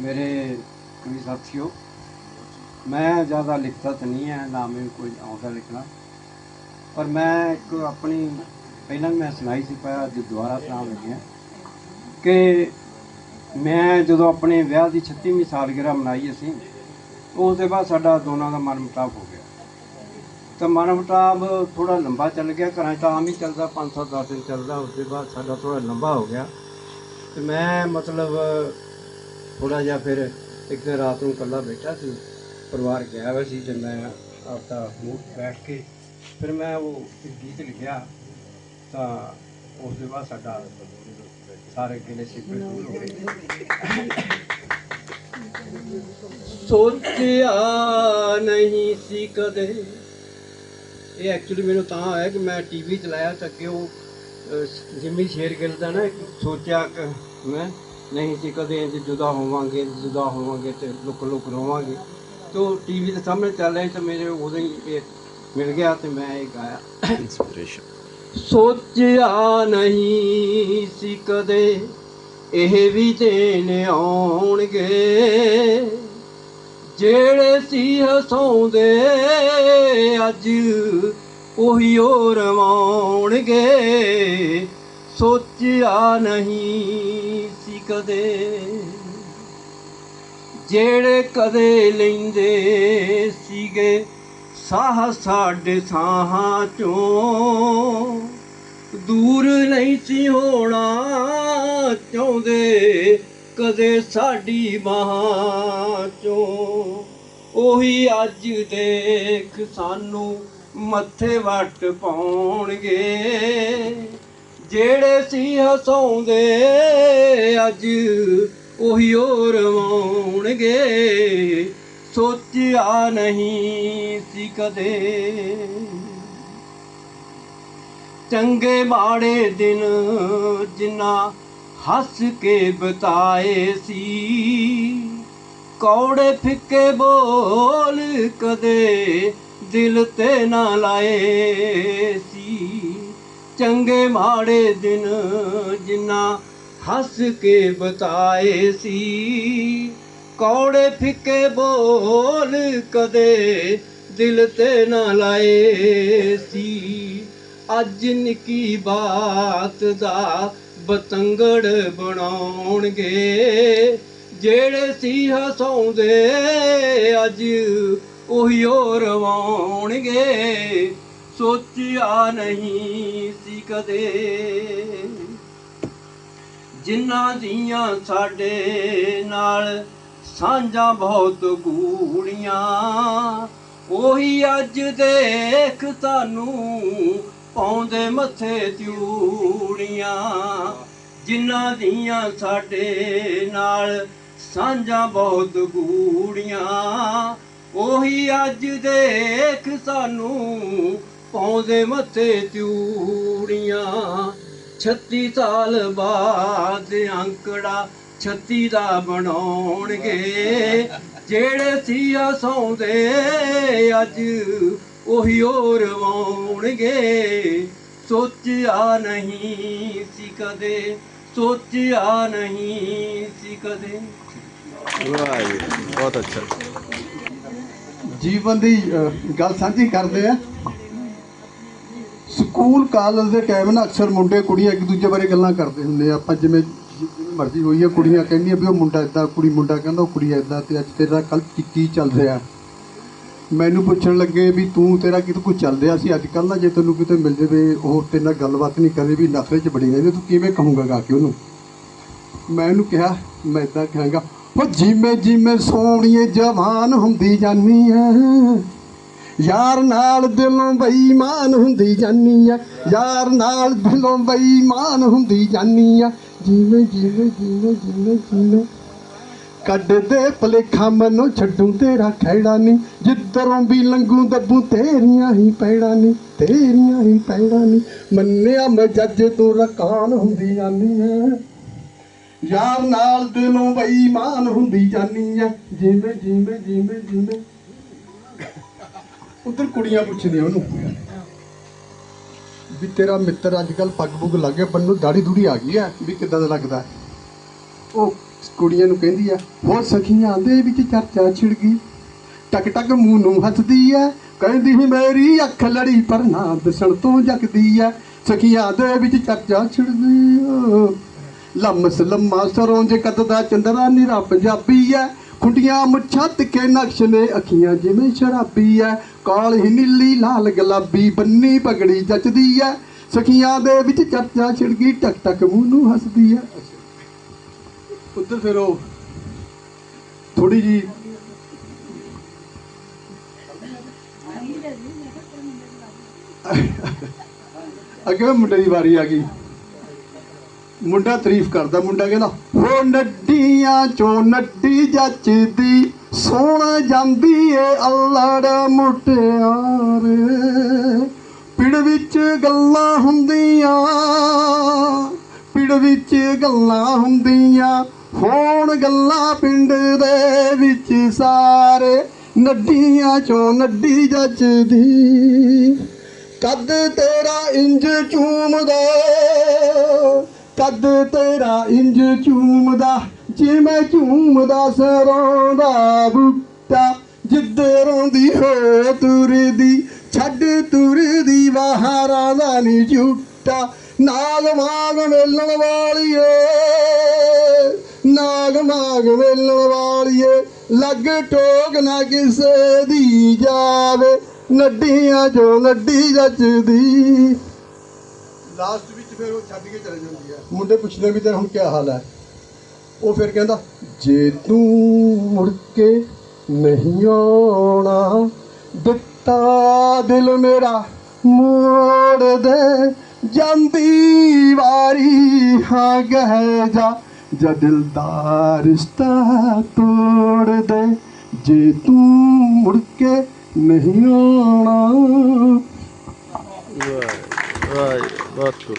ਮੇਰੇ ਕਵੀ ਸਾਥੀਓ, ਮੈਂ ਜ਼ਿਆਦਾ ਲਿਖਤਾ ਤਾਂ ਨਹੀਂ ਹੈ, ਨਾ ਮੈਨੂੰ ਕੋਈ ਆਉਂਦਾ ਲਿਖਣਾ। ਪਰ ਮੈਂ ਇੱਕ ਆਪਣੀ, ਪਹਿਲਾਂ ਵੀ ਮੈਂ ਸੁਣਾਈ ਸੀ ਪਰ ਅੱਜ ਦੁਬਾਰਾ ਸੁਣਾਉਣ ਲੱਗਿਆ ਕਿ ਮੈਂ ਜਦੋਂ ਆਪਣੇ ਵਿਆਹ ਦੀ 36ਵੀਂ ਸਾਲਗਿਰਾ ਮਨਾਈ ਅਸੀਂ ਉਸ ਦੇ ਬਾਅਦ ਸਾਡਾ ਦੋਨਾਂ ਦਾ ਮਨ ਮੁਟਾਵ ਹੋ ਗਿਆ। ਤਾਂ ਮਨ ਮੁਟਾਵ ਥੋੜਾ ਲੰਬਾ ਚੱਲ ਗਿਆ, ਘਰਾਂ 'ਚ ਤਾਂ ਆਮ ਹੀ ਚੱਲਦਾ 500 10 ਦਿਨ ਚੱਲਦਾ ਉਸ ਦੇ ਬਾਅਦ ਸਾਡਾ ਥੋੜਾ ਲੰਬਾ ਹੋ ਗਿਆ। ਤੇ ਮੈਂ ਮਤਲਬ ਥੋੜਾ ਜਿਹਾ ਫਿਰ ਇੱਕ ਦਿਨ ਰਾਤ ਨੂੰ ਇਕੱਲਾ ਬੈਠਾ ਸੀ, ਪਰਿਵਾਰ ਗਿਆ ਹੋਇਆ ਸੀ ਤੇ ਮੈਂ ਆਪਦਾ ਮੂੰਹ ਬੈਠ ਕੇ ਫਿਰ ਮੈਂ ਉਹ ਗੀਤ ਲਿਖਿਆ, ਤਾਂ ਉਸ ਦੇ ਬਾਅਦ ਸਾਡਾ ਸਾਰੇ ਗਿਲੇ ਸਿੱਪੇ ਦੂਰ ਹੋ ਗਏ। ਸੋਚਿਆ ਨਹੀਂ ਸੀ ਕਦੇ। ਇਹ ਐਕਚੁਅਲੀ ਮੈਨੂੰ ਤਾਂ ਆਇਆ ਕਿ ਮੈਂ ਟੀਵੀ ਚਲਾਇਆ ਤਾਂ ਕਿ ਉਹ ਜਿੰਮੀ ਸ਼ੇਰਗਿੱਲ ਦਾ ਨਾ ਸੋਚਿਆ ਕਿ ਮੈਂ ਨਹੀਂ ਸੀ ਕਦੇ ਇੰਜ ਜੁਦਾ ਹੋਵਾਂਗੇ ਜੁਦਾ ਹੋਵਾਂਗੇ ਤੇ ਲੁਕ ਲੁਕ ਰੋਵਾਂਗੇ। ਤੋ ਟੀਵੀ ਦੇ ਸਾਹਮਣੇ ਚੱਲ ਰਿਹਾ ਤਾਂ ਮੇਰੇ ਉਦੋਂ ਹੀ ਇਹ ਮਿਲ ਗਿਆ ਤੇ ਮੈਂ ਇਹ ਗਾਇਆ। Inspiration. ਸੋਚਿਆ ਨਹੀਂ ਸੀ ਕਦੇ ਇਹ ਵੀ ਦਿਨ ਆਉਣਗੇ। ਜਿਹੜੇ ਸੀ ਹਸਾਉਂਦੇ ਅੱਜ ਉਹੀ ਓ ਰਵਾਉਣਗੇ। ਸੋਚਿਆ ਨਹੀਂ ਕਦੇ, ਜਿਹੜੇ ਕਦੇ ਲੈਂਦੇ ਸੀਗੇ ਸਾਹ ਸਾਡੇ ਸਾਹਾਂ ਚੋਂ। ਦੂਰ ਨਹੀਂ ਸੀ ਹੋਣਾ ਚਾਹੁੰਦੇ, ਕਦੇ ਸਾਡੀ ਬਾਹਾਂ ਚੋਂ। ਉਹੀ ਅੱਜ ਦੇਖ ਸਾਨੂੰ ਮੱਥੇ ਵੱਟ ਪਾਉਣਗੇ। ਜਿਹੜੇ ਸੀ ਹਸਾਉਂਦੇ ਅੱਜ ਉਹੀ ਓ ਰਵਾਉਣਗੇ। ਸੋਚਿਆ ਨਹੀਂ ਸੀ ਕਦੇ। ਚੰਗੇ ਮਾੜੇ ਦਿਨ ਜਿਨ੍ਹਾਂ ਹੱਸ ਕੇ ਬਤਾਏ ਸੀ। ਕੌੜੇ ਫਿੱਕੇ ਬੋਲ ਕਦੇ ਦਿਲ ਤੇ ਨਾ ਲਾਏ ਸੀ ਚੰਗੇ ਮਾੜੇ ਦਿਨ ਜਿਨ੍ਹਾਂ ਹੱਸ ਕੇ ਬਤਾਏ ਸੀ। ਕੌੜੇ ਫਿੱਕੇ ਬੋਲ ਕਦੇ ਦਿਲ ਤੇ ਨਾ ਲਾਏ ਸੀ। ਅੱਜ ਨਿੱਕੀ ਬਾਤ ਦਾ ਬਤੰਗੜ ਬਣਾਉਣਗੇ। ਜਿਹੜੇ ਸੀ ਹਸਾਉਂਦੇ ਅੱਜ ਉਹੀ ਓ ਰਵਾਉਣਗੇ। ਸੋਚਿਆ ਨਹੀਂ ਸੀ ਕਦੇ। ਜਿਨ੍ਹਾਂ ਦੀਆਂ ਸਾਡੇ ਨਾਲ ਸਾਂਝਾਂ ਬਹੁਤ ਗੂੜੀਆਂ, ਉਹੀ ਅੱਜ ਦੇਖ ਸਾਨੂੰ ਪਾਉਂਦੇ ਮੱਥੇ ਤਿਉੜੀਆਂ। ਜਿਨ੍ਹਾਂ ਦੀਆਂ ਸਾਡੇ ਨਾਲ ਸਾਂਝਾਂ ਬਹੁਤ ਗੂੜੀਆਂ, ਉਹੀ ਅੱਜ ਦੇਖ ਸਾਨੂੰ ਪਾਉਂਦੇ ਮੱਥੇ ਤਿਊੜੀਆਂ 36 ਸਾਲ ਬਾਅਦ ਅੰਕੜਾ 36 ਦਾ ਬਣਾਉਣਗੇ। ਜਿਹੜੇ ਸੀ ਹਸਾਉਂਦੇ ਅੱਜ ਉਹੀ ਓ ਰਵਾਉਣਗੇ ਸੋਚਿਆ ਨਹੀਂ ਸੀ ਕਦੇ ਸੋਚਿਆ ਨਹੀਂ ਸੀ ਕਦੇ। ਵਾਹ ਬਹੁਤ ਅੱਛਾ। ਜੀਵਨ ਦੀ ਗੱਲ ਸਾਂਝੀ ਕਰਦੇ ਆ। ਸਕੂਲ, ਕਾਲਜ ਦੇ ਟਾਈਮ ਨਾ ਅਕਸਰ ਮੁੰਡੇ, ਕੁੜੀਆਂ ਇੱਕ ਦੂਜੇ ਬਾਰੇ ਗੱਲਾਂ ਕਰਦੇ ਹੁੰਦੇ ਆ। ਆਪਾਂ ਜਿਵੇਂ ਜਿਵੇਂ ਮਰਜ਼ੀ ਹੋਈ ਆ, ਕੁੜੀਆਂ ਕਹਿੰਦੀਆਂ ਵੀ ਉਹ ਮੁੰਡਾ ਇਦਾਂ ਕੁੜੀ ਮੁੰਡਾ ਕਹਿੰਦਾ ਉਹ ਕੁੜੀ ਇਦਾਂ ਤੇ ਅੱਜ ਤੇਰਾ ਕੱਲ ਕੀ ਚੱਲ ਰਿਹਾ? ਮੈਨੂੰ ਪੁੱਛਣ ਲੱਗੇ ਵੀ ਤੂੰ, ਤੇਰਾ ਕਿਤੇ ਕੋਈ ਚੱਲ ਰਿਹਾ ਸੀ? ਅੱਜ ਕੱਲ ਨਾ ਜੇ ਤੈਨੂੰ ਕਿਤੇ ਮਿਲ ਜਾਵੇ, ਉਹ ਤੇਰੇ ਨਾਲ ਗੱਲਬਾਤ ਨਹੀਂ ਕਰੇ ਵੀ ਨਫਰੇ 'ਚ ਬੜੀ ਰਹਿੰਦੀ ਤੂੰ ਕਿਵੇਂ ਕਹੂੰਗਾ ਗਾ ਕੇ ਉਹਨੂੰ? ਮੈਂ ਉਹਨੂੰ ਕਿਹਾ, ਮੈਂ ਇਦਾਂ ਕਹਾਂਗਾ, ਉਹ ਜਿਵੇਂ ਜਿਵੇਂ ਸੋਹਣੀਏ ਜਵਾਨ ਹੁੰਦੀ ਜਾਨੀ ਐ ਯਾਰ ਨਾਲ ਦਿਲੋਂ ਬੇਈਮਾਨ ਹੁੰਦੀ ਜਾਨੀ ਐ ਯਾਰ ਨਾਲ ਦਿਲੋਂ ਬੇਈਮਾਨ ਹੁੰਦੀ ਜਾਨੀ ਐ ਜਿਵੇਂ ਜਿਵੇਂ ਜਿਵੇਂ ਜਿਵੇਂ ਜਿਵੇਂ। ਕੱਢ ਦੇ ਭਲੇਖਾ ਮੈਨੂੰ ਛੱਡੂ ਤੇਰਾ ਖੈੜਾ ਨਹੀਂ ਜਿੱਧਰੋਂ ਵੀ ਲੰਗੂ ਦੱਬੂ ਤੇਰੀਆਂ ਹੀ ਪੈੜਾਂ ਨਹੀਂ ਤੇਰੀਆਂ ਹੀ ਪੈੜਾਂ ਨਹੀਂ ਮੰਨਿਆ ਮੈਂ ਜੱਜ ਤੂੰ ਰਕਾਨ ਹੁੰਦੀ ਜਾਨੀ ਐ ਯਾਰ ਨਾਲ ਦਿਲੋਂ ਬੇਈਮਾਨ ਹੁੰਦੀ ਜਾਨੀ ਐ ਜਿਵੇਂ ਜਿਵੇਂ ਜਿਵੇਂ ਜਿਵੇਂ। ਉਧਰ ਕੁੜੀਆਂ ਪੁੱਛਦੀਆਂ ਉਹਨੂੰ ਵੀ ਤੇਰਾ ਮਿੱਤਰ ਅੱਜ ਕੱਲ ਪੱਗ ਪੁੱਗ ਲੱਗ ਗਿਆ ਬੰਨੂ ਦਾੜੀ ਦੂੜੀ ਆ ਗਈ ਐ ਵੀ ਕਿੱਦਾਂ ਦਾ ਲੱਗਦਾ ਉਹ ਕੁੜੀਆਂ ਨੂੰ ਕਹਿੰਦੀ ਆ ਹੋ ਸਖੀਆਂ ਦੇ ਵਿੱਚ ਚਰਚਾ ਛਿੜ ਗਈ। ਟਕ ਟਕ ਮੂੰਹ ਨੂੰ ਹੱਸਦੀ ਐ ਕਹਿੰਦੀ ਸੀ ਮੇਰੀ ਅੱਖ ਲੜੀ ਪਰ ਨਾ ਦਿਸਣ ਤੋਂ ਜਗਦੀ ਐ ਸਖੀਆਂ ਦੇ ਵਿੱਚ ਚਰਚਾ ਛਿੜ ਗਈ। ਓ। ਲੰਮਸ ਲੰਮਾ ਸਰੋਂਜ ਕੱਦ ਦਾ ਚੰਦਰਾ, ਨਿਰਾ ਪੰਜਾਬੀ ਐ ਖੁੰਡੀਆਂ ਮੁੱਛਾਂ ਤਿੱਖੇ ਨਕਸ਼ ਨੇ ਅੱਖੀਆਂ ਜਿਵੇਂ ਸ਼ਰਾਬੀ ਐ। ਕਾਲੀ ਨੀਲੀ ਲਾਲ ਗੁਲਾਬੀ ਬੰਨੀ ਪਗੜੀ ਜੱਚਦੀ ਐ। ਸਖੀਆਂ ਦੇ ਵਿੱਚ ਚਰਚਾ ਛਿੜ ਗਈ ਟਕ ਟਕ ਮੂੰਹ ਨੂੰ ਹੱਸਦੀ ਐ। ਉੱਧਰ ਫਿਰ ਉਹ। ਥੋੜੀ ਜੀ। ਅੱਗੇ ਮੁੰਡੇ ਦੀ ਵਾਰੀ ਆ ਗਈ। ਮੁੰਡਾ ਤਾਰੀਫ ਕਰਦਾ, ਮੁੰਡਾ ਕਹਿੰਦਾ, ਹੋ ਨੱਡੀਆਂ ਚੋਂ ਨੱਡੀ ਜੱਚਦੀ, ਸੋਹਣ ਜਾਂਦੀ ਏ ਅਲੜ ਮੁਟਿਆਰੇ। ਪਿੜ ਵਿੱਚ ਗੱਲਾਂ ਹੁੰਦੀਆਂ, ਪਿੜ ਵਿੱਚ ਗੱਲਾਂ ਹੁੰਦੀਆਂ, ਹੋਣ ਗੱਲਾਂ ਪਿੰਡ ਦੇ ਵਿੱਚ ਸਾਰੇ, ਨੱਡੀਆਂ ਚੋਂ ਨੱਡੀ ਜੱਚਦੀ। ਕੱਦ ਤੇਰਾ ਇੰਜ ਚੂਮਦਾ ਕੱਦ ਤੇਰਾ ਇੰਜ ਚੂਮਦਾ ਜਿਵੇਂ ਝੂਮਦਾ ਸਰੋਂ ਦਾ ਜਿੱਧਰੋਂ ਦੀ ਹੋ ਤੁਰਦੀ, ਛੱਡ ਤੁਰਦੀ ਬਾਹਰਾਂ ਦਾ ਨੀ ਝੂਟਾ। ਨਾਗ ਮਾਗ ਵੇਲਣ ਵਾਲੀਏ, ਨਾਗ ਮਾਗ ਵੇਲਣ ਵਾਲੀਏ, ਲੱਗ ਟੋਕ ਨਾ ਕਿਸੇ ਦੀ ਜਾਵੇ, ਨੱਡੀਆਂ ਜੋ ਨੱਡੀ ਜੱਜਦੀ ਲਾਸਟ ਫਿਰ ਉਹ ਛੱਡ ਕੇ ਚਲੇ ਜਾਂਦੀ ਆ ਮੁੰਡੇ ਪੁੱਛਦੇ ਵੀ ਤੇਰਾ ਹੁਣ ਕੀ ਹਾਲ ਹੈ ਉਹ ਫਿਰ ਕਹਿੰਦਾ ਜੇ ਤੂੰ ਮੁੜ ਕੇ ਨਹੀਂ ਆਉਣਾ ਦਿੱਤਾ ਦਿਲ ਮੇਰਾ ਮੋੜ ਦੇ ਜਾਂਦੀ ਵਾਰੀ ਹਾਂ ਗਹਿ ਜਾ ਜਾ ਦਿਲ ਦਾ ਰਿਸ਼ਤਾ ਤੋੜ ਦੇ ਜੇ ਤੂੰ ਮੁੜ ਕੇ ਨਹੀਂ ਆਉਣਾ ਵਾਹ ਵਾਹ ਬਹੁਤ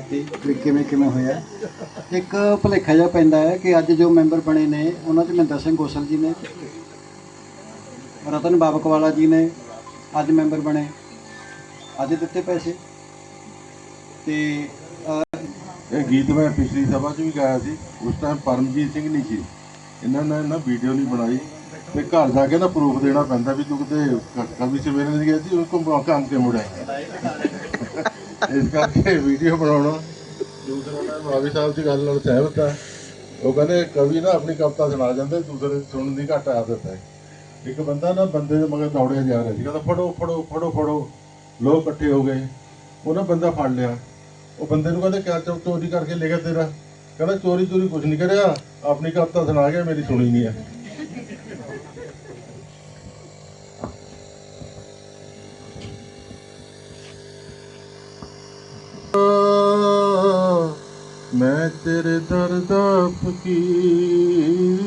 ਖੂਬ ਵੀ ਕਿਵੇਂ ਕਿਵੇਂ ਹੋਇਆ। ਇੱਕ ਭੁਲੇਖਾ ਜਿਹਾ ਪੈਂਦਾ ਹੈ ਕਿ ਅੱਜ ਜੋ ਮੈਂਬਰ ਬਣੇ ਨੇ, ਉਹਨਾਂ 'ਚ ਮਹਿੰਦਰ ਸਿੰਘ ਗੋਸਲ ਜੀ ਨੇ, ਰਤਨ ਬਾਬਕਵਾਲਾ ਜੀ ਨੇ ਅੱਜ ਮੈਂਬਰ ਬਣੇ। ਅੱਜ ਦਿੱਤੇ ਪੈਸੇ। ਤੇ ਇਹ ਗੀਤ ਮੈਂ ਪਿਛਲੀ ਸਭਾ 'ਚ ਵੀ ਗਾਇਆ ਸੀ। ਉਸ ਟਾਈਮ ਪਰਮਜੀਤ ਸਿੰਘ ਨਹੀਂ ਸੀ। ਇਹਨਾਂ ਨੇ ਨਾ ਵੀਡੀਓ ਨਹੀਂ ਬਣਾਈ। ਤੇ ਘਰ ਜਾ ਕੇ ਨਾ ਪ੍ਰੂਫ ਦੇਣਾ ਪੈਂਦਾ ਵੀ ਤੂੰ ਕਿਤੇ ਕਵੀ ਸਵੇਰੇ ਨਹੀਂ ਗਿਆ ਸੀ ਉਸ ਕੋ ਕੰਮ ਕੇ ਮੁੜਿਆ ਇਸ ਕਰਕੇ ਵੀਡੀਓ ਬਣਾਉਣਾ। ਦੂਸਰਾ ਮੈਂ ਰਾਵੀ ਸਾਹਿਬ ਦੀ ਗੱਲ ਨਾਲ ਸਹਿਮਤ ਆ। ਉਹ ਕਹਿੰਦੇ ਕਵੀ ਨਾ ਆਪਣੀ ਕਵਿਤਾ ਸੁਣਾ ਜਾਂਦੇ, ਦੂਸਰੇ ਸੁਣਨ ਦੀ ਘੱਟ ਆਦਤ ਹੈ। ਇੱਕ ਬੰਦਾ ਨਾ ਬੰਦੇ ਦੇ ਮਗਰ ਦੌੜਿਆ ਜਾ ਰਿਹਾ ਸੀ, ਕਹਿੰਦਾ, ਫੜੋ ਫੜੋ ਫੜੋ ਫੜੋ। ਲੋਕ ਇਕੱਠੇ ਹੋ ਗਏ। ਉਹਨਾਂ ਬੰਦਾ ਫੜ ਲਿਆ। ਉਹ ਬੰਦੇ ਨੂੰ ਕਹਿੰਦੇ, ਕਿਆ ਚੋਰੀ ਕਰਕੇ ਲੈ ਗਿਆ ਤੇਰਾ? ਕਹਿੰਦਾ ਚੋਰੀ ਚੋਰੀ ਕੁਝ ਨਹੀਂ ਕਰਿਆ। ਆਪਣੀ ਕਵਿਤਾ ਸੁਣਾ ਗਿਆ ਮੇਰੀ ਸੁਣੀ ਨਹੀਂ ਆ ਮੈਂ ਤੇਰੇ ਦਰ ਦਾ ਫਕੀਰ,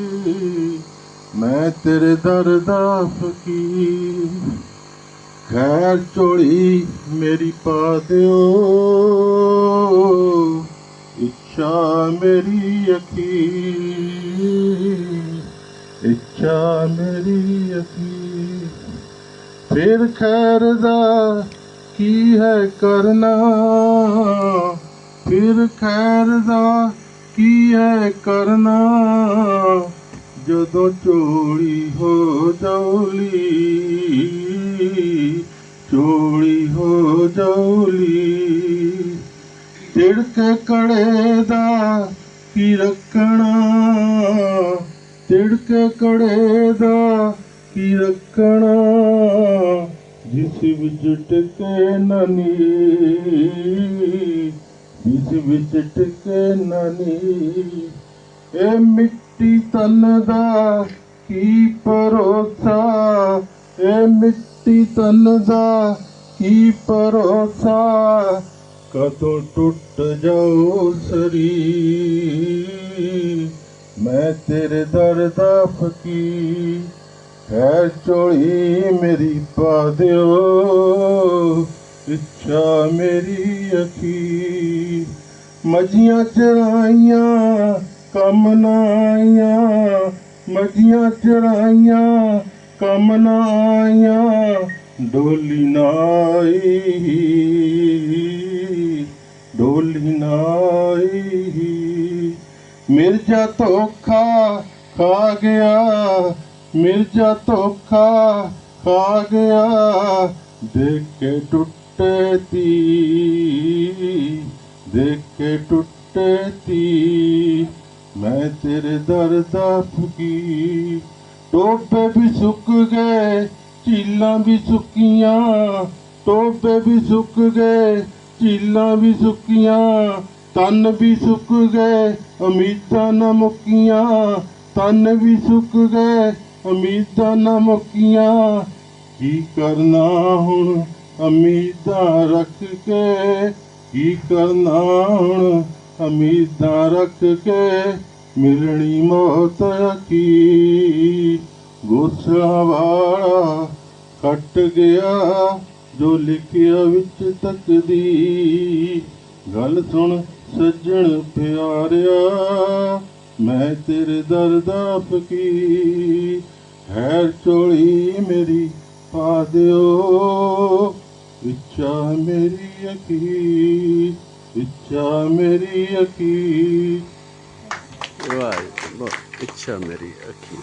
ਮੈਂ ਤੇਰੇ ਦਰ ਦਾ ਫਕੀਰ। ਖੈਰ ਝੋਲੀ ਮੇਰੀ ਪਾ ਦਿਓ, ਇੱਛਾ ਮੇਰੀ ਅਖੀਰ, ਇੱਛਾ ਮੇਰੀ ਅਖੀਰ। ਫਿਰ ਖੈਰ ਦਾ ਕੀ ਹੈ ਕਰਨਾ? ਫਿਰ ਖੈਰ ਦਾ ਕੀ ਹੈ ਕਰਨਾ? ਜਦੋਂ ਚੋਰੀ ਹੋ ਜੌਲੀ ਚੋਰੀ ਹੋ ਜੌਲੀ ਤਿੜਕ ਕੜੇ ਦਾ ਕੀ ਰੱਖਣਾ? ਤਿੜਕ ਕੜੇ ਦਾ ਕੀ ਰੱਖਣਾ? ਜਿਸ ਵਿੱਚ ਟਿਕੇ ਨਨੀ ਜਿਸ ਵਿੱਚ ਟਿਕੇ ਨਨੀ ਇਹ ਮਿੱਟੀ ਤਨ ਦਾ ਕੀ ਪਰੋਸਾ ਇਹ ਮਿੱਟੀ ਤਨ ਦਾ ਕੀ ਪਰੋਸਾ ਕਦੋਂ ਟੁੱਟ ਜਾਓ ਸਰੀ ਮੈਂ ਤੇਰੇ ਦਰ ਦਾ ਫਕੀਰ। ਹੈ ਝੋਲੀ ਮੇਰੀ ਪਾ ਦਿਓ। ਇੱਛਾ ਮੇਰੀ ਅਖੀ ਮਜੀਆਂ ਚੜਾਈਆਂ ਕੰਮ ਨਾ ਆਈਆਂ ਮਜੀਆਂ ਚਰਾਈਆਂ, ਕੰਮ ਨਾ ਆਈਆਂ, ਡੋਲੀ ਨਾ ਆਈ ਡੋਲੀ ਨਾ ਆਈ ਮਿਰਜ਼ਾ ਧੋਖਾ ਖਾ ਗਿਆ, ਮਿਰਜ਼ਾ ਧੋਖਾ ਖਾ ਗਿਆ, ਦੇਖ ਕੇ ਟੁੱਟ ਤੀ ਦੇਖ ਕੇ ਟੁੱਟੇ ਤੀ ਮੈਂ ਤੇਰੇ ਦਰ ਦਾ ਫਕੀਰ ਟੋਪੇ ਵੀ ਸੁੱਕ ਗਏ, ਝੀਲਾਂ ਵੀ ਸੁੱਕੀਆਂ। ਟੋਪੇ ਵੀ ਸੁੱਕ ਗਏ, ਝੀਲਾਂ ਵੀ ਸੁੱਕੀਆਂ। ਤਨ ਵੀ ਸੁੱਕ ਗਏ ਉਮੀਦਾਂ ਨਾ ਮੁੱਕੀਆਂ। ਤਨ ਵੀ ਸੁੱਕ ਗਏ ਉਮੀਦਾਂ ਨਾ ਮੁੱਕੀਆਂ। ਕੀ ਕਰਨਾ ਹੁਣ? ਉਮੀਦਾਂ ਰੱਖ ਕੇ ਕੀ ਕਰਨਾ ਹੁਣ ਉਮੀਦਾਂ ਰੱਖ ਕੇ ਮਿਲਣੀ ਮੌਤ ਕੀ? ਗੁੱਸਾ ਵਾਲਾ ਕੱਟ ਗਿਆ ਜੋ ਲਿਖਿਆ ਵਿੱਚ ਤੱਕਦੀ। ਗੱਲ ਸੁਣ ਸੱਜਣ ਪਿਆਰਿਆ, ਮੈਂ ਤੇਰੇ ਦਰ ਦਾ ਫਕੀਰ। ਹੈ ਝੋਲੀ ਮੇਰੀ ਪਾ ਦਿਓ ਇੱਛਾ ਮੇਰੀ ਅਕੀ ਇੱਛਾ ਮੇਰੀ ਅਕੀ ਵਾਹ ਇੱਛਾ ਮੇਰੀ ਅੱਖੀ